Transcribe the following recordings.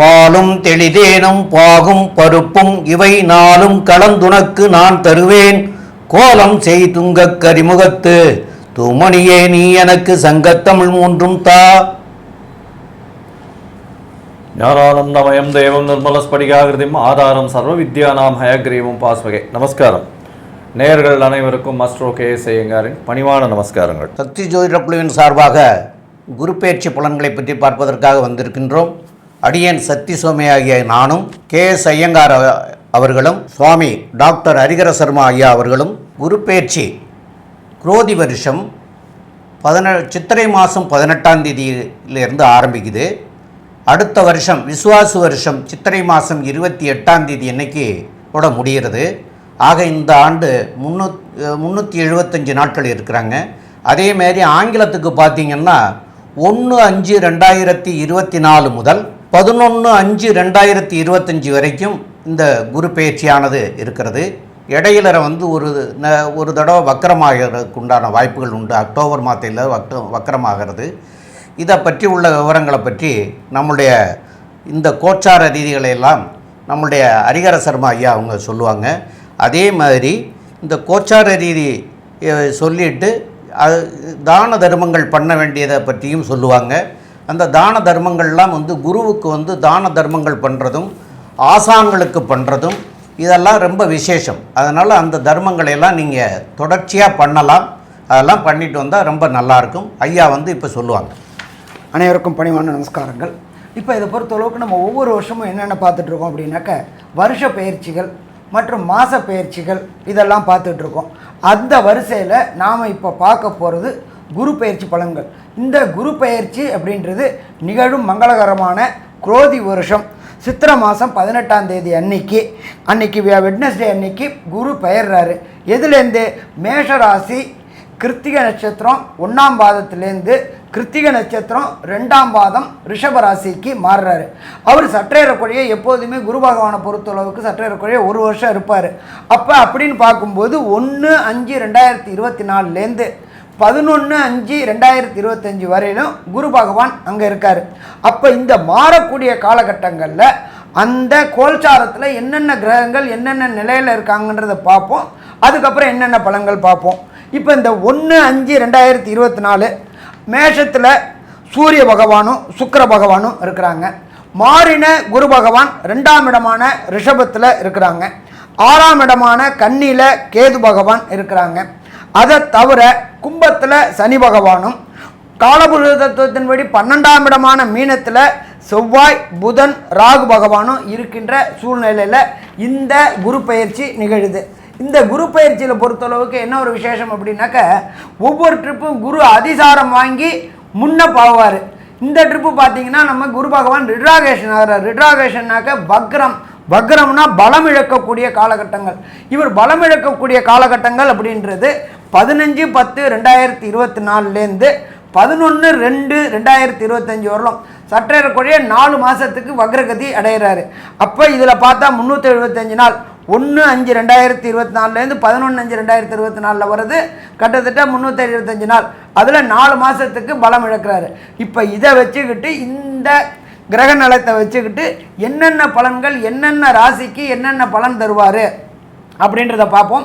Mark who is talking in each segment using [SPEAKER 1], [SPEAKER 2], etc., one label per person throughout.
[SPEAKER 1] பாலும் தெளிதேனும் பாகும் பருப்பும் இவை நாளும் கலந்துனக்கு நான் தருவேன் கோலம் செய் துங்கக் கரிமுகத்து தூமணியே நீ எனக்கு சங்கத்தமிழ் மூன்றும் தா
[SPEAKER 2] ஞானானந்தமயம் நிர்மல நிர்மலஸ்படிகாகிருதிம் ஆதாரம் சர்வ வித்யா நாம் ஹயக்ரீவம் பாஸ்வகை நமஸ்காரம் நேயர்கள் அனைவருக்கும் மஸ்ட்ரோ கே எஸ் பணிவான நமஸ்காரங்கள் சக்தி ஜோதிட
[SPEAKER 1] குழுவின் சார்பாக குரு பயிற்சி பலன்களை பற்றி பார்ப்பதற்காக வந்திருக்கின்றோம் அடியன் சக்தி சுவாமி ஆகிய நானும் கே எஸ் ஐயங்கார் அவர்களும் சுவாமி டாக்டர் ஹரிகர சர்மா ஐயா அவர்களும் குருப்பேச்சு குரோதி வருஷம் பதின சித்திரை மாதம் பதினெட்டாம் தேதியிலிருந்து ஆரம்பிக்குது அடுத்த வருஷம் விசுவாசு வருஷம் சித்திரை மாதம் இருபத்தி எட்டாம் தேதி அன்னைக்கு கூட முடிகிறது ஆக இந்த ஆண்டு முன்னூ முந்நூற்றி எழுபத்தஞ்சு நாட்கள் இருக்கிறாங்க அதேமாரி ஆங்கிலத்துக்கு பார்த்திங்கன்னா ஒன்று அஞ்சு ரெண்டாயிரத்தி இருபத்தி நாலு முதல் பதினொன்று அஞ்சு ரெண்டாயிரத்தி இருபத்தஞ்சி வரைக்கும் இந்த குரு பயிற்சியானது இருக்கிறது இடையிலற வந்து ஒரு ந ஒரு தடவை வக்கரமாகிறதுக்கு உண்டான வாய்ப்புகள் உண்டு அக்டோபர் மாதத்தில் வக்க வக்கரமாகிறது இதை பற்றி உள்ள விவரங்களை பற்றி நம்முடைய இந்த கோச்சார ரீதிகளையெல்லாம் நம்முடைய ஹரிகர சர்மா ஐயா அவங்க சொல்லுவாங்க அதே மாதிரி இந்த கோச்சார ரீதி சொல்லிட்டு அது தான தர்மங்கள் பண்ண வேண்டியதை பற்றியும் சொல்லுவாங்க அந்த தான தர்மங்கள்லாம் வந்து குருவுக்கு வந்து தான தர்மங்கள் பண்ணுறதும் ஆசான்களுக்கு பண்ணுறதும் இதெல்லாம் ரொம்ப விசேஷம் அதனால் அந்த தர்மங்களையெல்லாம் நீங்கள் தொடர்ச்சியாக பண்ணலாம் அதெல்லாம் பண்ணிட்டு வந்தால் ரொம்ப நல்லாயிருக்கும்
[SPEAKER 3] ஐயா வந்து இப்போ சொல்லுவாங்க அனைவருக்கும் பணிவான நமஸ்காரங்கள் இப்போ இதை பொறுத்தளவுக்கு நம்ம ஒவ்வொரு வருஷமும் என்னென்ன பார்த்துட்ருக்கோம் அப்படின்னாக்க வருஷ பயிற்சிகள் மற்றும் மாத பயிற்சிகள் இதெல்லாம் பார்த்துட்ருக்கோம் அந்த வரிசையில் நாம் இப்போ பார்க்க போகிறது குரு பயிற்சி பலன்கள் இந்த குரு பயிற்சி அப்படின்றது நிகழும் மங்களகரமான குரோதி வருஷம் சித்திர மாதம் பதினெட்டாம் தேதி அன்னைக்கு அன்னைக்கு வெட்னஸ்டே அன்னைக்கு குரு பெயர்றாரு எதுலேருந்து மேஷராசி கிருத்திக நட்சத்திரம் ஒன்றாம் பாதத்துலேருந்து கிருத்திக நட்சத்திரம் ரெண்டாம் பாதம் ரிஷபராசிக்கு மாறுறாரு அவர் சற்றேறக்குறைய எப்போதுமே குரு பகவானை பொறுத்தளவுக்கு சற்றேறக்குறைய ஒரு வருஷம் இருப்பார் அப்போ அப்படின்னு பார்க்கும்போது ஒன்று அஞ்சு ரெண்டாயிரத்தி இருபத்தி நாலுலேருந்து பதினொன்று அஞ்சு ரெண்டாயிரத்தி இருபத்தஞ்சி வரையிலும் குரு பகவான் அங்கே இருக்கார் அப்போ இந்த மாறக்கூடிய காலகட்டங்களில் அந்த கோல்சாரத்தில் என்னென்ன கிரகங்கள் என்னென்ன நிலையில் இருக்காங்கன்றத பார்ப்போம் அதுக்கப்புறம் என்னென்ன பழங்கள் பார்ப்போம் இப்போ இந்த ஒன்று அஞ்சு ரெண்டாயிரத்தி இருபத்தி நாலு மேஷத்தில் சூரிய பகவானும் சுக்கர பகவானும் இருக்கிறாங்க மாறின குரு பகவான் ரெண்டாம் இடமான ரிஷபத்தில் இருக்கிறாங்க ஆறாம் இடமான கன்னியில் கேது பகவான் இருக்கிறாங்க அதை தவிர கும்பத்தில் சனி பகவானும் காலபுரு தத்துவத்தின்படி பன்னெண்டாம் இடமான மீனத்தில் செவ்வாய் புதன் ராகு பகவானும் இருக்கின்ற சூழ்நிலையில் இந்த குரு பயிற்சி நிகழுது இந்த குரு பயிற்சியில் பொறுத்தளவுக்கு என்ன ஒரு விசேஷம் அப்படின்னாக்க ஒவ்வொரு ட்ரிப்பும் குரு அதிசாரம் வாங்கி முன்னே போவார் இந்த ட்ரிப்பு பார்த்தீங்கன்னா நம்ம குரு பகவான் ரிட்ராகேஷன் ஆகிறார் ரிட்ராகேஷன்னாக்க பக்ரம் பக்ரம்னா பலம் இழக்கக்கூடிய காலகட்டங்கள் இவர் பலம் இழக்கக்கூடிய காலகட்டங்கள் அப்படின்றது பதினஞ்சு பத்து ரெண்டாயிரத்தி இருபத்தி நாலுலேருந்து பதினொன்று ரெண்டு ரெண்டாயிரத்தி இருபத்தஞ்சி வரலாம் சற்றேறக்கூடிய நாலு மாதத்துக்கு வக்ரகதி அடைகிறாரு அப்போ இதில் பார்த்தா முந்நூற்றி எழுபத்தஞ்சு நாள் ஒன்று அஞ்சு ரெண்டாயிரத்தி இருபத்தி நாலுலேருந்து பதினொன்று அஞ்சு ரெண்டாயிரத்தி இருபத்தி நாலில் வருது கிட்டத்தட்ட முந்நூற்றி எழுபத்தஞ்சு நாள் அதில் நாலு மாதத்துக்கு பலம் இழக்கிறாரு இப்போ இதை வச்சுக்கிட்டு இந்த கிரக நலத்தை வச்சுக்கிட்டு என்னென்ன பலன்கள் என்னென்ன ராசிக்கு என்னென்ன பலன் தருவார் அப்படின்றத பார்ப்போம்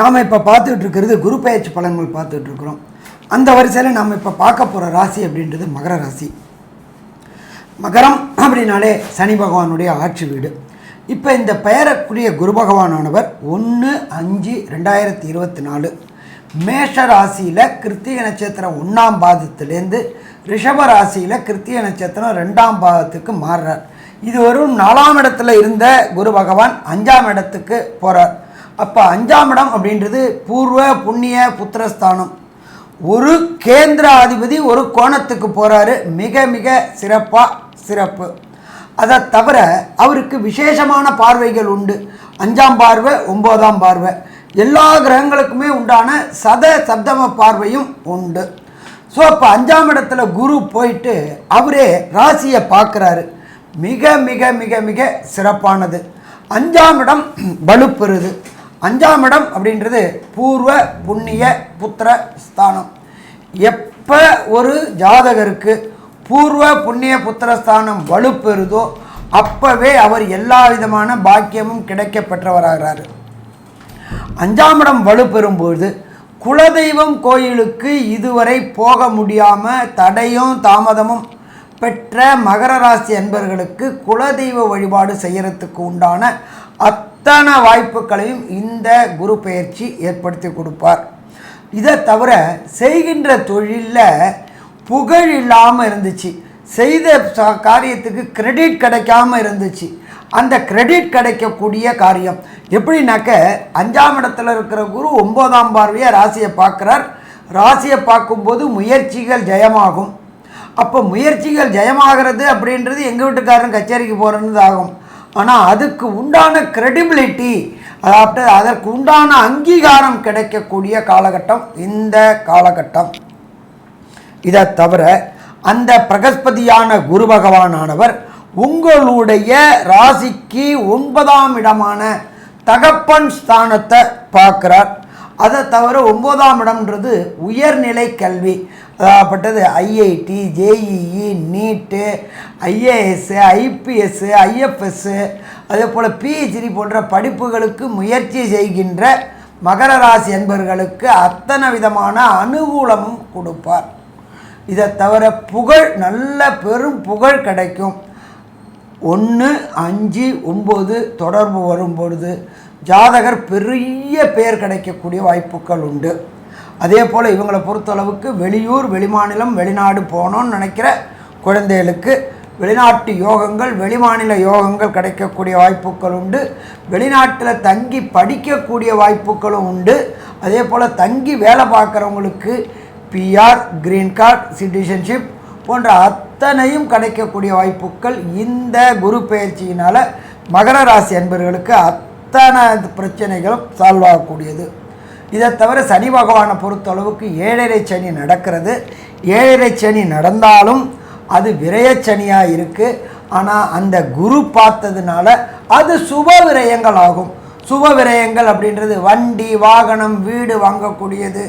[SPEAKER 3] நாம் இப்போ பார்த்துட்டு இருக்கிறது குரு பயிற்சி பலன்கள் பார்த்துட்டு இருக்கிறோம் அந்த வரிசையில் நாம் இப்போ பார்க்க போகிற ராசி அப்படின்றது மகர ராசி மகரம் அப்படின்னாலே சனி பகவானுடைய ஆட்சி வீடு இப்போ இந்த பெயரக்கூடிய குரு பகவானானவர் ஒன்று அஞ்சு ரெண்டாயிரத்தி இருபத்தி நாலு மேஷ ராசியில் கிருத்திக நட்சத்திரம் ஒன்றாம் பாதத்துலேருந்து ரிஷப ராசியில் கிருத்திக நட்சத்திரம் ரெண்டாம் பாதத்துக்கு மாறுறார் இது வரும் நாலாம் இடத்துல இருந்த குரு பகவான் அஞ்சாம் இடத்துக்கு போகிறார் அப்போ அஞ்சாம் இடம் அப்படின்றது பூர்வ புண்ணிய புத்திரஸ்தானம் ஒரு கேந்திர அதிபதி ஒரு கோணத்துக்கு போகிறாரு மிக மிக சிறப்பாக சிறப்பு அதை தவிர அவருக்கு விசேஷமான பார்வைகள் உண்டு அஞ்சாம் பார்வை ஒம்போதாம் பார்வை எல்லா கிரகங்களுக்குமே உண்டான சத சப்தம பார்வையும் உண்டு ஸோ அப்போ அஞ்சாம் இடத்துல குரு போயிட்டு அவரே ராசியை பார்க்குறாரு மிக மிக மிக மிக சிறப்பானது அஞ்சாம் இடம் வலுப்பெறுது அஞ்சாம் இடம் அப்படின்றது பூர்வ புண்ணிய புத்திர ஸ்தானம் எப்போ ஒரு ஜாதகருக்கு பூர்வ புண்ணிய புத்திரஸ்தானம் வலுப்பெறுதோ அப்போவே அவர் எல்லா விதமான பாக்கியமும் கிடைக்க பெற்றவராகிறார் அஞ்சாம் இடம் வலுப்பெறும்போது குலதெய்வம் கோயிலுக்கு இதுவரை போக முடியாமல் தடையும் தாமதமும் பெற்ற மகர ராசி அன்பர்களுக்கு குலதெய்வ வழிபாடு செய்கிறதுக்கு உண்டான அத்தனை வாய்ப்புகளையும் இந்த குரு பயிற்சி ஏற்படுத்தி கொடுப்பார் இதை தவிர செய்கின்ற தொழிலில் புகழ் இல்லாமல் இருந்துச்சு செய்த காரியத்துக்கு கிரெடிட் கிடைக்காம இருந்துச்சு அந்த கிரெடிட் கிடைக்கக்கூடிய காரியம் எப்படின்னாக்க அஞ்சாம் இடத்துல இருக்கிற குரு ஒம்போதாம் பார்வையாக ராசியை பார்க்குறார் ராசியை பார்க்கும்போது முயற்சிகள் ஜெயமாகும் அப்போ முயற்சிகள் ஜெயமாகிறது அப்படின்றது எங்கள் வீட்டுக்காரன் கச்சேரிக்கு போகிறது ஆகும் ஆனால் அதுக்கு உண்டான கிரெடிபிலிட்டி அதாவது அதற்கு உண்டான அங்கீகாரம் கிடைக்கக்கூடிய காலகட்டம் இந்த காலகட்டம் இதை தவிர அந்த பிரகஸ்பதியான குரு பகவானானவர் உங்களுடைய ராசிக்கு ஒன்பதாம் இடமான தகப்பன் ஸ்தானத்தை பார்க்குறார் அதை தவிர ஒம்போதாம் இடம்ன்றது உயர்நிலை கல்வி அதாகப்பட்டது IIT JEE NEET IAS IPS IFS அதே போல் பிஹெச்டி போன்ற படிப்புகளுக்கு முயற்சி செய்கின்ற மகர ராசி என்பவர்களுக்கு அத்தனை விதமான அனுகூலமும் கொடுப்பார் இதை தவிர புகழ் நல்ல பெரும் புகழ் கிடைக்கும் ஒன்று அஞ்சு ஒம்பது தொடர்பு வரும் பொழுது ஜாதகர் பெரிய பேர் கிடைக்கக்கூடிய வாய்ப்புகள் உண்டு அதே போல் இவங்களை பொறுத்தளவுக்கு வெளியூர் வெளிமாநிலம் வெளிநாடு போகணும்னு நினைக்கிற குழந்தைகளுக்கு வெளிநாட்டு யோகங்கள் வெளிமாநில யோகங்கள் கிடைக்கக்கூடிய வாய்ப்புகள் உண்டு வெளிநாட்டில் தங்கி படிக்கக்கூடிய வாய்ப்புகளும் உண்டு அதே போல் தங்கி வேலை பார்க்குறவங்களுக்கு பிஆர் க்ரீன் கார்டு சிட்டிசன்ஷிப் போன்ற அத்தனையும் கிடைக்கக்கூடிய வாய்ப்புகள் இந்த குரு பயிற்சியினால் மகர ராசி அன்பர்களுக்கு அத் அத்தனை பிரச்சனைகளும் சால்வ் ஆகக்கூடியது இதை தவிர சனி பகவானை பொறுத்தளவுக்கு ஏழரை சனி நடக்கிறது ஏழரை சனி நடந்தாலும் அது விரயச்சனியாக இருக்குது ஆனால் அந்த குரு பார்த்ததுனால அது சுப விரயங்கள் ஆகும் சுப விரயங்கள் அப்படின்றது வண்டி வாகனம் வீடு வாங்கக்கூடியது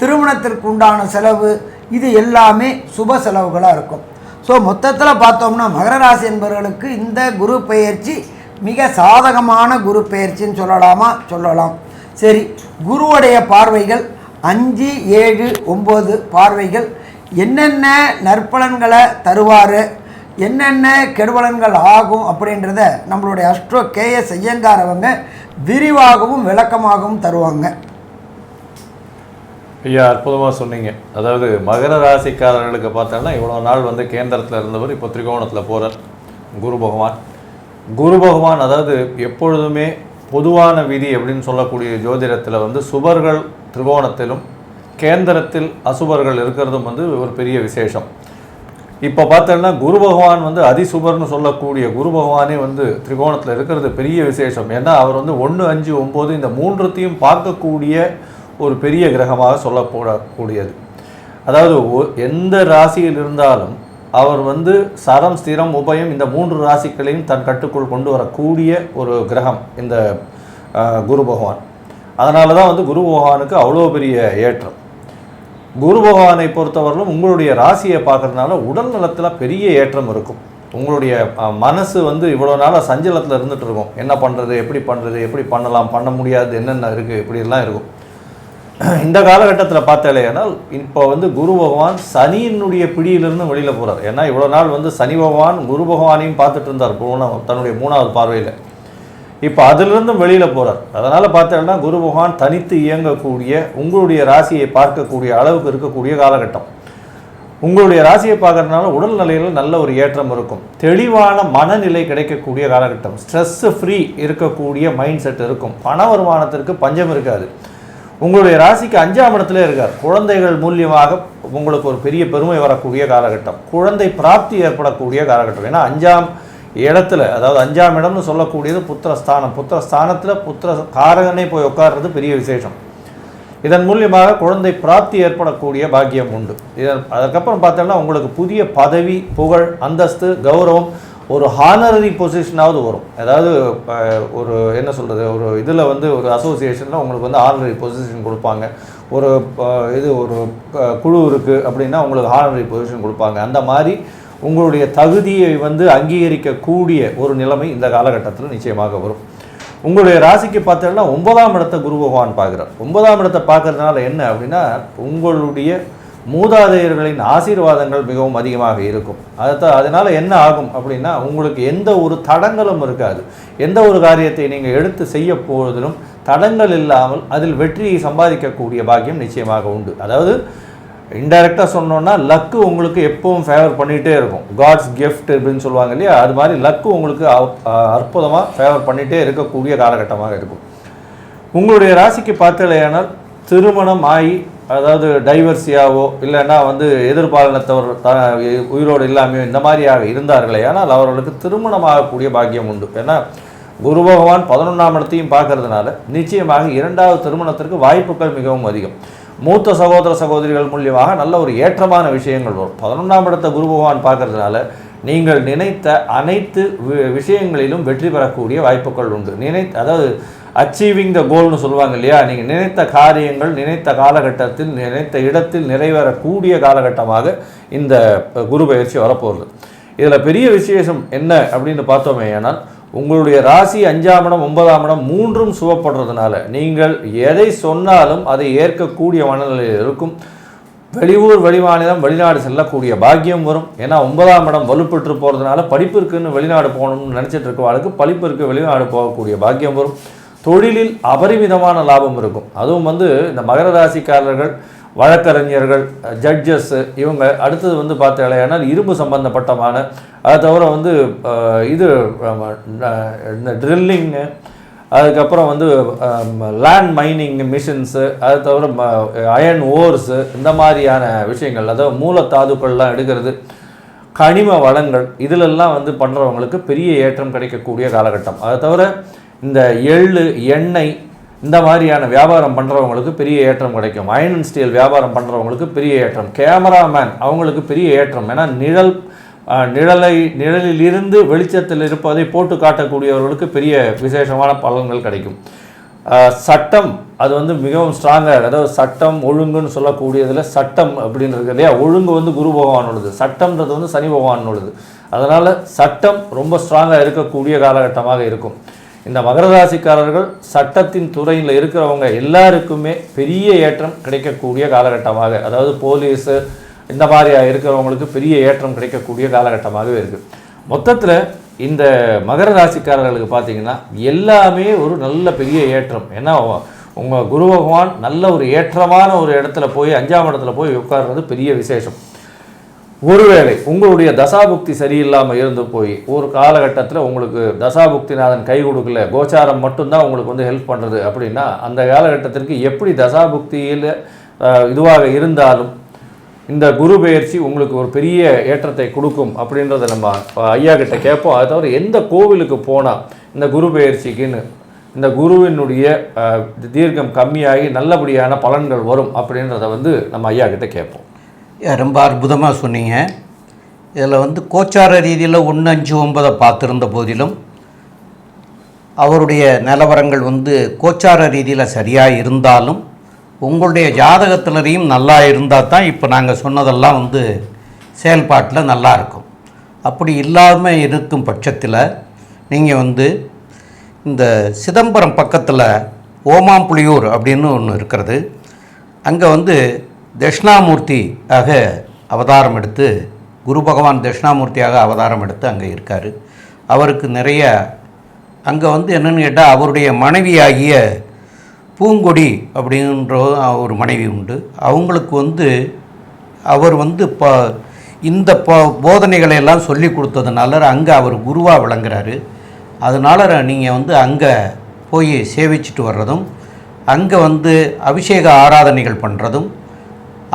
[SPEAKER 3] திருமணத்திற்கு உண்டான செலவு இது எல்லாமே சுப செலவுகளாக இருக்கும் ஸோ மொத்தத்தில் பார்த்தோம்னா மகர ராசி என்பவர்களுக்கு இந்த குரு பயிற்சி மிக சாதகமான குரு பயிற்சின்னு சொல்லலாமா சொல்லலாம் சரி குருவுடைய பார்வைகள் அஞ்சு ஏழு ஒம்பது பார்வைகள் என்னென்ன நற்பலன்களை தருவார் என்னென்ன கெடுவலன்கள் ஆகும் அப்படின்றத நம்மளுடைய அஸ்ட்ரோ கேஎஸ் ஐயங்கார் அவங்க விரிவாகவும் விளக்கமாகவும் தருவாங்க
[SPEAKER 2] ஐயா அற்புதமாக சொன்னீங்க அதாவது மகர ராசிக்காரர்களுக்கு பார்த்தோம்னா இவ்வளோ நாள் வந்து கேந்திரத்தில் இருந்தவர் இப்போ திரிகோணத்தில் போகிறார் குரு பகவான் குரு பகவான் அதாவது எப்பொழுதுமே பொதுவான விதி அப்படின்னு சொல்லக்கூடிய ஜோதிடத்தில் வந்து சுபர்கள் திரிகோணத்திலும் கேந்திரத்தில் அசுபர்கள் இருக்கிறதும் வந்து ஒரு பெரிய விசேஷம் இப்போ பார்த்தோன்னா குரு பகவான் வந்து அதிசுபர்னு சொல்லக்கூடிய குரு பகவானே வந்து திரிகோணத்தில் இருக்கிறது பெரிய விசேஷம் ஏன்னா அவர் வந்து ஒன்று அஞ்சு ஒம்பது இந்த மூன்றத்தையும் பார்க்கக்கூடிய ஒரு பெரிய கிரகமாக சொல்லக்கூடக்கூடியது அதாவது எந்த ராசியில் இருந்தாலும் அவர் வந்து சரம் ஸ்திரம் உபயம் இந்த மூன்று ராசிகளையும் தன் கட்டுக்குள் கொண்டு வரக்கூடிய ஒரு கிரகம் இந்த குரு பகவான் அதனால தான் வந்து குரு பகவானுக்கு அவ்வளோ பெரிய ஏற்றம் குரு பகவானை பொறுத்தவரையிலும் உங்களுடைய ராசியை பார்க்குறதுனால உடல் நலத்தில் பெரிய ஏற்றம் இருக்கும் உங்களுடைய மனசு வந்து இவ்வளோ நாளாக சஞ்சலத்தில் இருந்துகிட்டு இருக்கும் என்ன பண்ணுறது எப்படி பண்ணுறது எப்படி பண்ணலாம் பண்ண முடியாது என்னென்ன இருக்குது இப்படிலாம் இருக்கும் இந்த காலகட்டத்தில் பார்த்தாலேனால் இப்போ வந்து குரு பகவான் சனியினுடைய பிடியிலிருந்து வெளியில் போகிறார் ஏன்னா இவ்வளோ நாள் வந்து சனி பகவான் குரு பகவானையும் பார்த்துட்டு இருந்தார் தன்னுடைய மூணாவது பார்வையில் இப்போ அதிலிருந்தும் வெளியில் போகிறார் அதனால் பார்த்தோம்னா குரு பகவான் தனித்து இயங்கக்கூடிய உங்களுடைய ராசியை பார்க்கக்கூடிய அளவுக்கு இருக்கக்கூடிய காலகட்டம் உங்களுடைய ராசியை பார்க்குறதுனால உடல் நிலையில் நல்ல ஒரு ஏற்றம் இருக்கும் தெளிவான மனநிலை கிடைக்கக்கூடிய காலகட்டம் ஸ்ட்ரெஸ்ஸு ஃப்ரீ இருக்கக்கூடிய மைண்ட் செட் இருக்கும் பண வருமானத்திற்கு பஞ்சம் இருக்காது உங்களுடைய ராசிக்கு அஞ்சாம் இடத்துல இருக்கார் குழந்தைகள் மூலியமாக உங்களுக்கு ஒரு பெரிய பெருமை வரக்கூடிய காலகட்டம் குழந்தை பிராப்தி ஏற்படக்கூடிய காலகட்டம் ஏன்னா அஞ்சாம் இடத்துல அதாவது அஞ்சாம் இடம்னு சொல்லக்கூடியது புத்திரஸ்தானம் புத்திரஸ்தானத்தில் புத்திர காரகனே போய் உட்கார்றது பெரிய விசேஷம் இதன் மூலியமாக குழந்தை பிராப்தி ஏற்படக்கூடிய பாக்கியம் உண்டு இதன் அதுக்கப்புறம் பார்த்தோம்னா உங்களுக்கு புதிய பதவி புகழ் அந்தஸ்து கௌரவம் ஒரு ஹானரரி பொசிஷனாவது வரும் அதாவது ஒரு என்ன சொல்கிறது ஒரு இதில் வந்து ஒரு அசோசியேஷனில் உங்களுக்கு வந்து ஆனரரி பொசிஷன் கொடுப்பாங்க ஒரு இது ஒரு குழு இருக்குது அப்படின்னா உங்களுக்கு ஹானரரி பொசிஷன் கொடுப்பாங்க அந்த மாதிரி உங்களுடைய தகுதியை வந்து அங்கீகரிக்கக்கூடிய ஒரு நிலைமை இந்த காலகட்டத்தில் நிச்சயமாக வரும் உங்களுடைய ராசிக்கு பார்த்தோன்னா ஒன்பதாம் இடத்த குரு பகவான் பார்க்குறார் ஒன்பதாம் இடத்தை பார்க்குறதுனால என்ன அப்படின்னா உங்களுடைய மூதாதையர்களின் ஆசீர்வாதங்கள் மிகவும் அதிகமாக இருக்கும் அதை அதனால் என்ன ஆகும் அப்படின்னா உங்களுக்கு எந்த ஒரு தடங்களும் இருக்காது எந்த ஒரு காரியத்தை நீங்கள் எடுத்து செய்ய போவதிலும் தடங்கள் இல்லாமல் அதில் வெற்றியை சம்பாதிக்கக்கூடிய பாக்கியம் நிச்சயமாக உண்டு அதாவது இன்டைரக்டாக சொன்னோன்னா லக்கு உங்களுக்கு எப்பவும் ஃபேவர் பண்ணிகிட்டே இருக்கும் காட்ஸ் கிஃப்ட் அப்படின்னு சொல்லுவாங்க இல்லையா அது மாதிரி லக்கு உங்களுக்கு அற்புதமாக ஃபேவர் பண்ணிகிட்டே இருக்கக்கூடிய காலகட்டமாக இருக்கும் உங்களுடைய ராசிக்கு பார்த்தலையானால் திருமணம் ஆகி அதாவது டைவர்சியாவோ இல்லைன்னா வந்து எதிர்பாலினத்தவர் த உயிரோடு இல்லாமையோ இந்த மாதிரியாக இருந்தார்களே ஆனால் அவர்களுக்கு திருமணமாகக்கூடிய பாக்கியம் உண்டு ஏன்னா குரு பகவான் பதினொன்றாம் இடத்தையும் பார்க்கறதுனால நிச்சயமாக இரண்டாவது திருமணத்திற்கு வாய்ப்புகள் மிகவும் அதிகம் மூத்த சகோதர சகோதரிகள் மூலியமாக நல்ல ஒரு ஏற்றமான விஷயங்கள் வரும் பதினொன்றாம் இடத்தை குரு பகவான் பார்க்கறதுனால நீங்கள் நினைத்த அனைத்து விஷயங்களிலும் வெற்றி பெறக்கூடிய வாய்ப்புகள் உண்டு நினை அதாவது அச்சீவிங் த கோல்னு சொல்லுவாங்க இல்லையா நீங்கள் நினைத்த காரியங்கள் நினைத்த காலகட்டத்தில் நினைத்த இடத்தில் நிறைவேறக்கூடிய காலகட்டமாக இந்த குரு பயிற்சி வரப்போகுது இதில் பெரிய விசேஷம் என்ன அப்படின்னு பார்த்தோமே ஆனால் உங்களுடைய ராசி அஞ்சாம் இடம் ஒன்பதாம் இடம் மூன்றும் சுவப்படுறதுனால நீங்கள் எதை சொன்னாலும் அதை ஏற்கக்கூடிய மனநிலையில் இருக்கும் வெளியூர் வெளிமாநிலம் வெளிநாடு செல்லக்கூடிய பாக்கியம் வரும் ஏன்னா ஒன்பதாம் இடம் வலுப்பெற்று போகிறதுனால படிப்பு இருக்குன்னு வெளிநாடு போகணும்னு நினச்சிட்டு இருக்கவாளுக்கு படிப்பு இருக்கு வெளிநாடு போகக்கூடிய பாக்கியம் வரும் தொழிலில் அபரிமிதமான லாபம் இருக்கும் அதுவும் வந்து இந்த மகர ராசிக்காரர்கள் வழக்கறிஞர்கள் ஜட்ஜஸ் இவங்க அடுத்தது வந்து பார்த்தாலேயானால் இரும்பு சம்பந்தப்பட்டமான அதை தவிர வந்து இது இந்த ட்ரில்லிங்கு அதுக்கப்புறம் வந்து லேண்ட் மைனிங் மிஷின்ஸு அது தவிர அயன் ஓர்ஸு இந்த மாதிரியான விஷயங்கள் அதாவது மூலத்தாதுக்கள்லாம் எடுக்கிறது கனிம வளங்கள் இதிலெல்லாம் வந்து பண்ணுறவங்களுக்கு பெரிய ஏற்றம் கிடைக்கக்கூடிய காலகட்டம் அதை தவிர இந்த எள்ளு எண்ணெய் இந்த மாதிரியான வியாபாரம் பண்ணுறவங்களுக்கு பெரிய ஏற்றம் கிடைக்கும் அயன் அண்ட் ஸ்டீல் வியாபாரம் பண்ணுறவங்களுக்கு பெரிய ஏற்றம் கேமராமேன் அவங்களுக்கு பெரிய ஏற்றம் ஏன்னா நிழல் நிழலை இருந்து வெளிச்சத்தில் இருப்பதை போட்டு காட்டக்கூடியவர்களுக்கு பெரிய விசேஷமான பலன்கள் கிடைக்கும் சட்டம் அது வந்து மிகவும் ஸ்ட்ராங்காக இருக்குது அதாவது சட்டம் ஒழுங்குன்னு சொல்லக்கூடியதில் சட்டம் அப்படின்றது இல்லையா ஒழுங்கு வந்து குரு பகவானுள்ளது சட்டம்ன்றது வந்து சனி உள்ளது அதனால் சட்டம் ரொம்ப ஸ்ட்ராங்காக இருக்கக்கூடிய காலகட்டமாக இருக்கும் இந்த மகர ராசிக்காரர்கள் சட்டத்தின் துறையில் இருக்கிறவங்க எல்லாருக்குமே பெரிய ஏற்றம் கிடைக்கக்கூடிய காலகட்டமாக அதாவது போலீஸு இந்த மாதிரியாக இருக்கிறவங்களுக்கு பெரிய ஏற்றம் கிடைக்கக்கூடிய காலகட்டமாகவே இருக்குது மொத்தத்தில் இந்த மகர ராசிக்காரர்களுக்கு பார்த்திங்கன்னா எல்லாமே ஒரு நல்ல பெரிய ஏற்றம் ஏன்னா உங்கள் குரு பகவான் நல்ல ஒரு ஏற்றமான ஒரு இடத்துல போய் அஞ்சாம் இடத்துல போய் உட்கார்றது பெரிய விசேஷம் ஒருவேளை உங்களுடைய தசாபுக்தி சரியில்லாமல் இருந்து போய் ஒரு காலகட்டத்தில் உங்களுக்கு தசாபுக்திநாதன் கை கொடுக்கல கோச்சாரம் மட்டும்தான் உங்களுக்கு வந்து ஹெல்ப் பண்ணுறது அப்படின்னா அந்த காலகட்டத்திற்கு எப்படி தசாபுக்தியில் இதுவாக இருந்தாலும் இந்த குரு பயிற்சி உங்களுக்கு ஒரு பெரிய ஏற்றத்தை கொடுக்கும் அப்படின்றத நம்ம ஐயா கிட்ட கேட்போம் அதை தவிர எந்த கோவிலுக்கு போனால் இந்த குரு பயிற்சிக்குன்னு இந்த குருவினுடைய தீர்க்கம் கம்மியாகி நல்லபடியான பலன்கள் வரும் அப்படின்றத வந்து நம்ம ஐயா கிட்ட கேட்போம் ரொம்ப அற்புதமாக சொன்னீங்க
[SPEAKER 1] இதில் வந்து கோச்சார ரீதியில் ஒன்று அஞ்சு ஒன்பதை பார்த்துருந்த போதிலும் அவருடைய நிலவரங்கள் வந்து கோச்சார ரீதியில் சரியாக இருந்தாலும் உங்களுடைய ஜாதகத்திலரையும் நல்லா இருந்தால் தான் இப்போ நாங்கள் சொன்னதெல்லாம் வந்து செயல்பாட்டில் நல்லாயிருக்கும் அப்படி இல்லாமல் இருக்கும் பட்சத்தில் நீங்கள் வந்து இந்த சிதம்பரம் பக்கத்தில் ஓமாம்புளியூர் அப்படின்னு ஒன்று இருக்கிறது அங்கே வந்து தட்சிணாமூர்த்தி ஆக அவதாரம் எடுத்து குரு பகவான் தட்சிணாமூர்த்தியாக அவதாரம் எடுத்து அங்கே இருக்கார் அவருக்கு நிறைய அங்கே வந்து என்னென்னு கேட்டால் அவருடைய மனைவியாகிய பூங்கொடி அப்படின்ற ஒரு மனைவி உண்டு அவங்களுக்கு வந்து அவர் வந்து இப்போ இந்த போ போதனைகளை எல்லாம் சொல்லி கொடுத்ததுனால அங்கே அவர் குருவாக விளங்குறாரு அதனால நீங்கள் வந்து அங்கே போய் சேவிச்சிட்டு வர்றதும் அங்கே வந்து அபிஷேக ஆராதனைகள் பண்ணுறதும்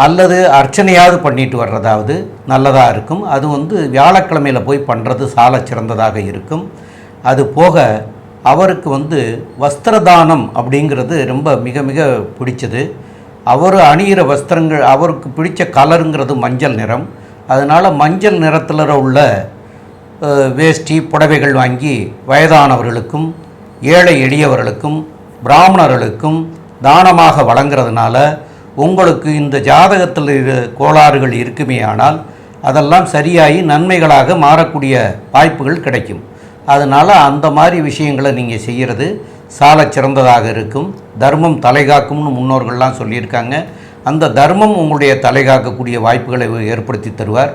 [SPEAKER 1] அல்லது அர்ச்சனையாவது பண்ணிட்டு வர்றதாவது நல்லதாக இருக்கும் அது வந்து வியாழக்கிழமையில் போய் பண்ணுறது சால சிறந்ததாக இருக்கும் அது போக அவருக்கு வந்து வஸ்திரதானம் அப்படிங்கிறது ரொம்ப மிக மிக பிடிச்சது அவர் அணிகிற வஸ்திரங்கள் அவருக்கு பிடித்த கலருங்கிறது மஞ்சள் நிறம் அதனால் மஞ்சள் நிறத்தில் உள்ள வேஷ்டி புடவைகள் வாங்கி வயதானவர்களுக்கும் ஏழை எளியவர்களுக்கும் பிராமணர்களுக்கும் தானமாக வழங்குறதுனால உங்களுக்கு இந்த ஜாதகத்தில் கோளாறுகள் இருக்குமே ஆனால் அதெல்லாம் சரியாகி நன்மைகளாக மாறக்கூடிய வாய்ப்புகள் கிடைக்கும் அதனால் அந்த மாதிரி விஷயங்களை நீங்கள் செய்கிறது சால சிறந்ததாக இருக்கும் தர்மம் தலைகாக்கும்னு முன்னோர்கள்லாம் சொல்லியிருக்காங்க அந்த தர்மம் உங்களுடைய தலைகாக்கக்கூடிய வாய்ப்புகளை ஏற்படுத்தி தருவார்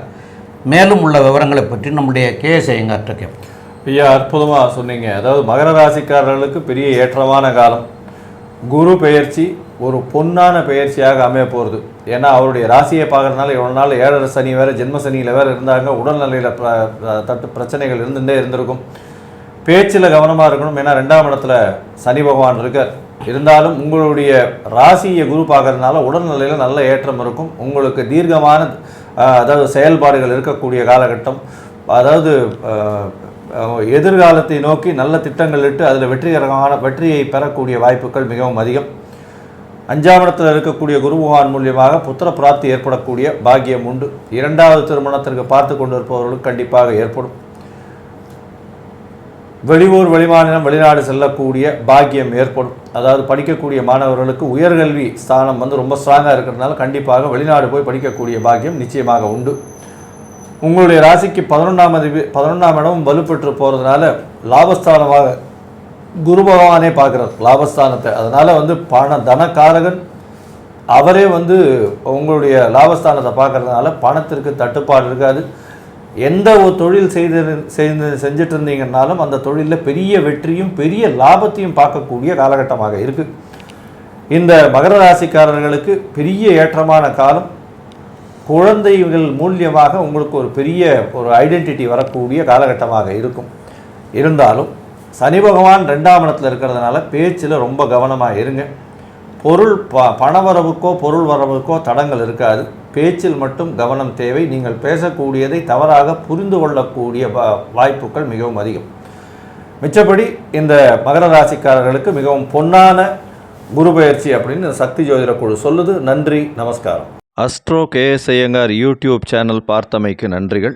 [SPEAKER 1] மேலும் உள்ள விவரங்களை பற்றி நம்முடைய கேஎஸ் ஐயங்கார்ட்ட கேட்போம்
[SPEAKER 2] ஐயா அற்புதமாக சொன்னீங்க அதாவது மகர ராசிக்காரர்களுக்கு பெரிய ஏற்றமான காலம் குரு பெயர்ச்சி ஒரு பொன்னான பயிற்சியாக அமைய போகிறது ஏன்னா அவருடைய ராசியை பார்க்குறதுனால இவ்வளோ நாள் ஏழரை சனி வேறு ஜென்ம சனியில் வேறு இருந்தாங்க உடல்நிலையில் தட்டு பிரச்சனைகள் இருந்துகிட்டே இருந்திருக்கும் பேச்சில் கவனமாக இருக்கணும் ஏன்னா ரெண்டாம் இடத்துல சனி பகவான் இருக்கார் இருந்தாலும் உங்களுடைய ராசியை குரு பார்க்குறதுனால உடல்நிலையில் நல்ல ஏற்றம் இருக்கும் உங்களுக்கு தீர்க்கமான அதாவது செயல்பாடுகள் இருக்கக்கூடிய காலகட்டம் அதாவது எதிர்காலத்தை நோக்கி நல்ல திட்டங்கள் இட்டு அதில் வெற்றிகரமான வெற்றியை பெறக்கூடிய வாய்ப்புகள் மிகவும் அதிகம் அஞ்சாம் இடத்துல இருக்கக்கூடிய குருபகவான் மூலியமாக புத்திர பிராப்தி ஏற்படக்கூடிய பாக்கியம் உண்டு இரண்டாவது திருமணத்திற்கு பார்த்து இருப்பவர்களும் கண்டிப்பாக ஏற்படும் வெளியூர் வெளிமாநிலம் வெளிநாடு செல்லக்கூடிய பாக்கியம் ஏற்படும் அதாவது படிக்கக்கூடிய மாணவர்களுக்கு உயர்கல்வி ஸ்தானம் வந்து ரொம்ப ஸ்ட்ராங்காக இருக்கிறதுனால கண்டிப்பாக வெளிநாடு போய் படிக்கக்கூடிய பாக்கியம் நிச்சயமாக உண்டு உங்களுடைய ராசிக்கு பதினொன்றாம் அதிபர் பதினொன்றாம் இடமும் வலுப்பெற்று போகிறதுனால லாபஸ்தானமாக குரு பகவானே பார்க்குறார் லாபஸ்தானத்தை அதனால் வந்து பண தனக்காரகன் அவரே வந்து உங்களுடைய லாபஸ்தானத்தை பார்க்குறதுனால பணத்திற்கு தட்டுப்பாடு இருக்காது எந்த ஒரு தொழில் செய்து செய்து செஞ்சுட்டு இருந்தீங்கன்னாலும் அந்த தொழிலில் பெரிய வெற்றியும் பெரிய லாபத்தையும் பார்க்கக்கூடிய காலகட்டமாக இருக்குது இந்த மகர ராசிக்காரர்களுக்கு பெரிய ஏற்றமான காலம் குழந்தைகள் மூலியமாக உங்களுக்கு ஒரு பெரிய ஒரு ஐடென்டிட்டி வரக்கூடிய காலகட்டமாக இருக்கும் இருந்தாலும் சனி பகவான் ரெண்டாம் இடத்துல இருக்கிறதுனால பேச்சில் ரொம்ப கவனமாக இருங்க பொருள் ப பண வரவுக்கோ பொருள் வரவுக்கோ தடங்கள் இருக்காது பேச்சில் மட்டும் கவனம் தேவை நீங்கள் பேசக்கூடியதை தவறாக புரிந்து கொள்ளக்கூடிய வாய்ப்புகள் மிகவும் அதிகம் மிச்சப்படி இந்த மகர ராசிக்காரர்களுக்கு மிகவும் பொன்னான குரு பயிற்சி அப்படின்னு சக்தி ஜோதிட குழு சொல்லுது நன்றி நமஸ்காரம் அஸ்ட்ரோ கேஎஸ் யூடியூப் சேனல் பார்த்தமைக்கு நன்றிகள்